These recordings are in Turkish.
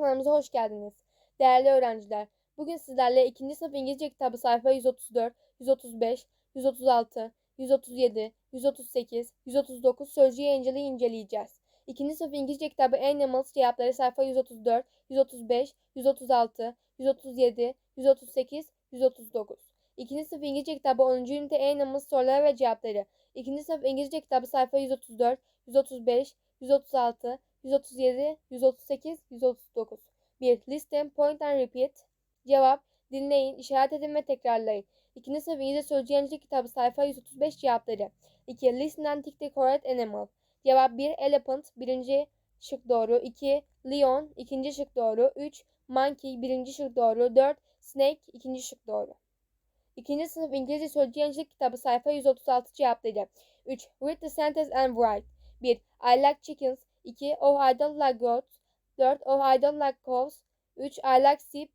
kanalımıza hoş geldiniz. Değerli öğrenciler, bugün sizlerle 2. sınıf İngilizce kitabı sayfa 134, 135, 136, 137, 138, 139 sözcüğü Angel'ı inceleyeceğiz. 2. sınıf İngilizce kitabı Animals cevapları sayfa 134, 135, 136, 137, 138, 139. 2. sınıf İngilizce kitabı 10. ünite Animals soruları ve cevapları. 2. sınıf İngilizce kitabı sayfa 134, 135, 136, 137, 138, 139. 1. Listen, point and repeat. Cevap, dinleyin, işaret edin ve tekrarlayın. 2. sınıf İngilizce Sözcü Yenici kitabı sayfa 135 cevapları. 2. Listen and tick the correct animal. Cevap 1. Elephant, birinci şık doğru. 2. Lion, ikinci şık doğru. 3. Monkey, birinci şık doğru. 4. Snake, ikinci şık doğru. 2. sınıf İngilizce Sözcü Yenici kitabı sayfa 136 cevapları. 3. Read the sentence and write. 1. I like chickens. 2. Oh I don't like goats. 4. Oh I don't like cows. 3. I like sheep.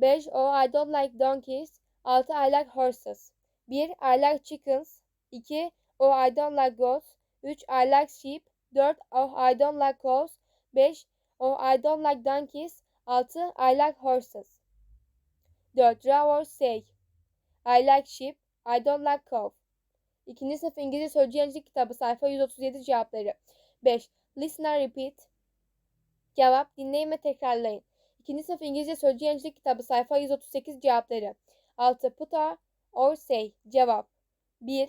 5. Oh I don't like donkeys. 6. I like horses. 1. I like chickens. 2. Oh I don't like goats. 3. I like sheep. 4. Oh I don't like cows. 5. Oh I don't like donkeys. 6. I like horses. 4. Draw or say. I like sheep. I don't like cow. İkinci sınıf İngilizce Sözcü Yenici kitabı sayfa 137 cevapları. 5. Listen and repeat. Cevap dinleyin ve tekrarlayın. İkinci sınıf İngilizce Sözcü Yenici kitabı sayfa 138 cevapları. 6. Put or, or say. Cevap. 1.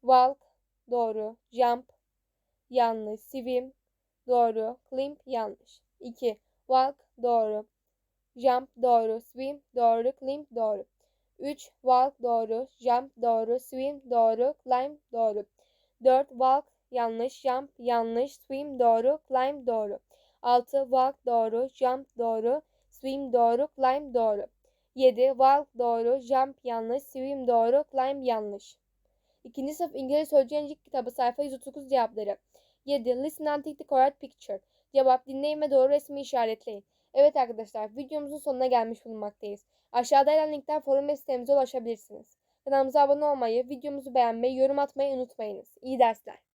Walk. Doğru. Jump. Yanlış. Swim. Doğru. Climb. Yanlış. 2. Walk. Doğru. Jump. Doğru. Swim. Doğru. Climb. Doğru. 3. Walk doğru, jump doğru, swim doğru, climb doğru. 4. Walk yanlış, jump yanlış, swim doğru, climb doğru. 6. Walk doğru, jump doğru, swim doğru, climb doğru. 7. Walk doğru, jump yanlış, swim doğru, climb yanlış. 2. sınıf İngilizce Sözcü Yenilik kitabı sayfa 139 cevapları. 7. Listen and take the correct picture. Cevap dinleyin ve doğru resmi işaretleyin. Evet arkadaşlar videomuzun sonuna gelmiş bulunmaktayız. Aşağıda yer linkten forum ve sitemize ulaşabilirsiniz. Kanalımıza abone olmayı, videomuzu beğenmeyi, yorum atmayı unutmayınız. İyi dersler.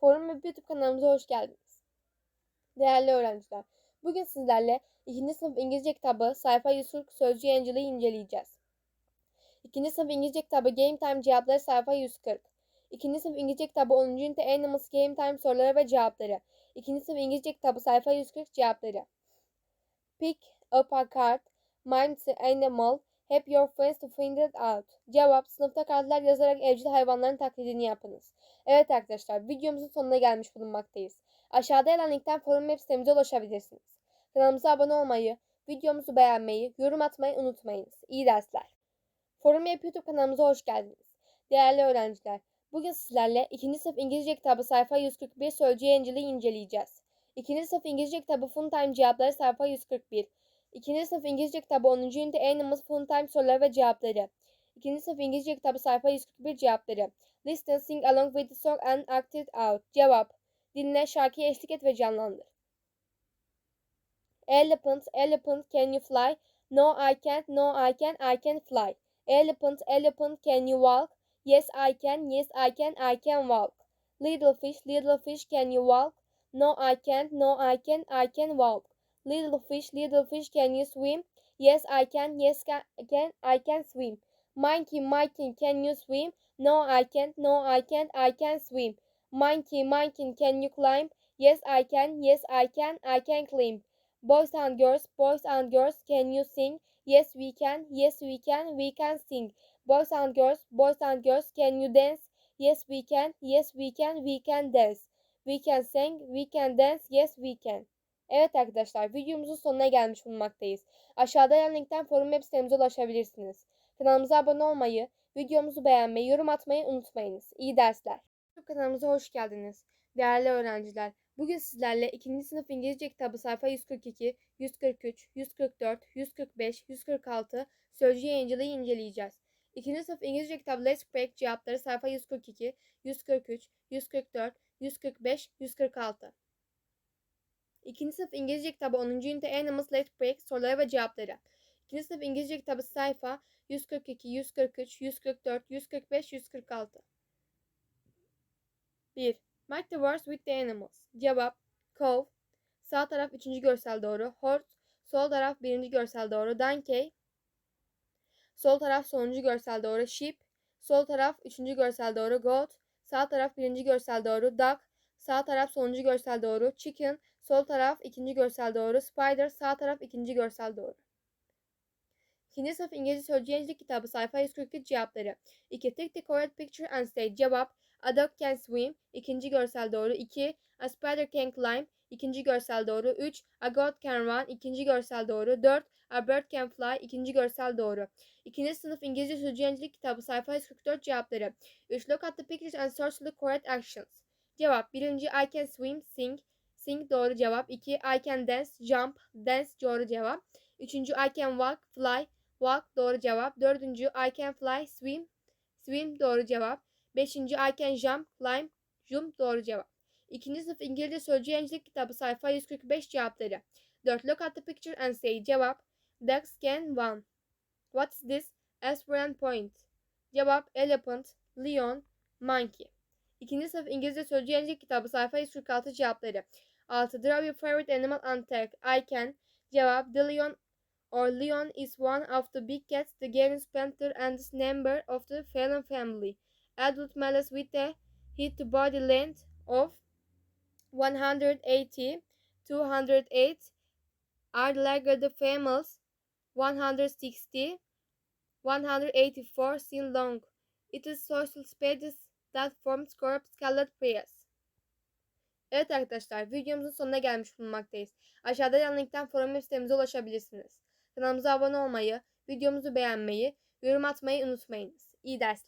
Forum ve YouTube kanalımıza hoş geldiniz. Değerli öğrenciler, bugün sizlerle 2. sınıf İngilizce kitabı sayfa 140 sözcü yayıncılığı inceleyeceğiz. 2. sınıf İngilizce kitabı Game Time cevapları sayfa 140. 2. sınıf İngilizce kitabı 10. ünite Animals Game Time soruları ve cevapları. 2. sınıf İngilizce kitabı sayfa 140 cevapları. Pick up a card Mime the animal. Help your friends to find it out. Cevap sınıfta kartlar yazarak evcil hayvanların taklidini yapınız. Evet arkadaşlar videomuzun sonuna gelmiş bulunmaktayız. Aşağıda yer linkten forum web sitemize ulaşabilirsiniz. Kanalımıza abone olmayı, videomuzu beğenmeyi, yorum atmayı unutmayınız. İyi dersler. Forum Web YouTube kanalımıza hoş geldiniz. Değerli öğrenciler, bugün sizlerle 2. sınıf İngilizce kitabı sayfa 141 sözcüğü yayıncılığı inceleyeceğiz. 2. sınıf İngilizce kitabı Fun Time cevapları sayfa 141. 2. sınıf İngilizce kitabı 10. ünite Animals Fun Time soruları ve cevapları. 2. sınıf İngilizce kitabı sayfa 141 cevapları. Listen, sing along with the song and act it out. Cevap. Dinle, şarkıya eşlik et ve canlandır. Elephant, elephant, can you fly? No, I can't, no, I can, I can fly. Elephant, elephant, can you walk? Yes, I can, yes, I can, I can walk. Little fish, little fish, can you walk? No, I can't, no, I can, I can walk. Little fish, little fish, can you swim? Yes, I can. Yes, can, can I can swim. Monkey, monkey, can you swim? No, I can't. No, I can't. I can swim. Monkey, monkey, can you climb? Yes, I can. Yes, I can. I can climb. Boys and girls, boys and girls, can you sing? Yes, we can. Yes, we can. We can sing. Boys and girls, boys and girls, can you dance? Yes, we can. Yes, we can. We can dance. We can sing. We can dance. Yes, we can. Evet arkadaşlar videomuzun sonuna gelmiş bulunmaktayız. Aşağıda yer linkten forum web sitemize ulaşabilirsiniz. Kanalımıza abone olmayı, videomuzu beğenmeyi, yorum atmayı unutmayınız. İyi dersler. YouTube kanalımıza hoş geldiniz. Değerli öğrenciler, bugün sizlerle 2. sınıf İngilizce kitabı sayfa 142, 143, 144, 145, 146 sözcü yayıncılığı inceleyeceğiz. 2. sınıf İngilizce kitabı Let's Break cevapları sayfa 142, 143, 144, 145, 146. İkinci sınıf İngilizce kitabı 10. ünite Animals Let Break soruları ve cevapları. İkinci sınıf İngilizce kitabı sayfa 142, 143, 144, 145, 146. 1. Mark the words with the animals. Cevap Cow, Sağ taraf üçüncü görsel doğru. Horse. Sol taraf birinci görsel doğru. Donkey. Sol taraf sonuncu görsel doğru. Sheep. Sol taraf üçüncü görsel doğru. Goat. Sağ taraf birinci görsel doğru. Duck. Sağ taraf sonuncu görsel doğru. Chicken. Sol taraf ikinci görsel doğru. Spider. Sağ taraf ikinci görsel doğru. İkinci sınıf İngilizce Sözcüğüncilik kitabı sayfa 143 cevapları. 2. Take the correct picture and state. Cevap. A dog can swim. İkinci görsel doğru. 2. A spider can climb. İkinci görsel doğru. 3. A goat can run. İkinci görsel doğru. 4. A bird can fly. İkinci görsel doğru. İkinci sınıf İngilizce Sözcüğüncilik kitabı sayfa 144 cevapları. 3. Look at the pictures and search the correct actions. Cevap. Birinci I can swim. Sing. Sing doğru cevap. 2. I can dance. Jump. Dance doğru cevap. Üçüncü I can walk. Fly. Walk doğru cevap. Dördüncü I can fly. Swim. Swim doğru cevap. Beşinci I can jump. Climb. Jump doğru cevap. İkinci sınıf İngilizce Sözcüğüncilik kitabı sayfa 145 cevapları. 4. Look at the picture and say. Cevap. Ducks can run. What's this? Aspirin point. Cevap. Elephant. Lion. Monkey. İkinci sınıf İngilizce Sözcüğüncilik kitabı sayfa 146 cevapları. 6. Draw your favorite animal and tag. I can. Cevap. The lion or lion is one of the big cats, the Gavin panther, and is member of the Phelan family. Adult males with a hit body length of 180 208 are larger the females 160 184 seen long. It is social species that form scarp scarlet pairs. Evet arkadaşlar videomuzun sonuna gelmiş bulunmaktayız. Aşağıda yan linkten forum web sitemize ulaşabilirsiniz. Kanalımıza abone olmayı, videomuzu beğenmeyi, yorum atmayı unutmayınız. İyi dersler.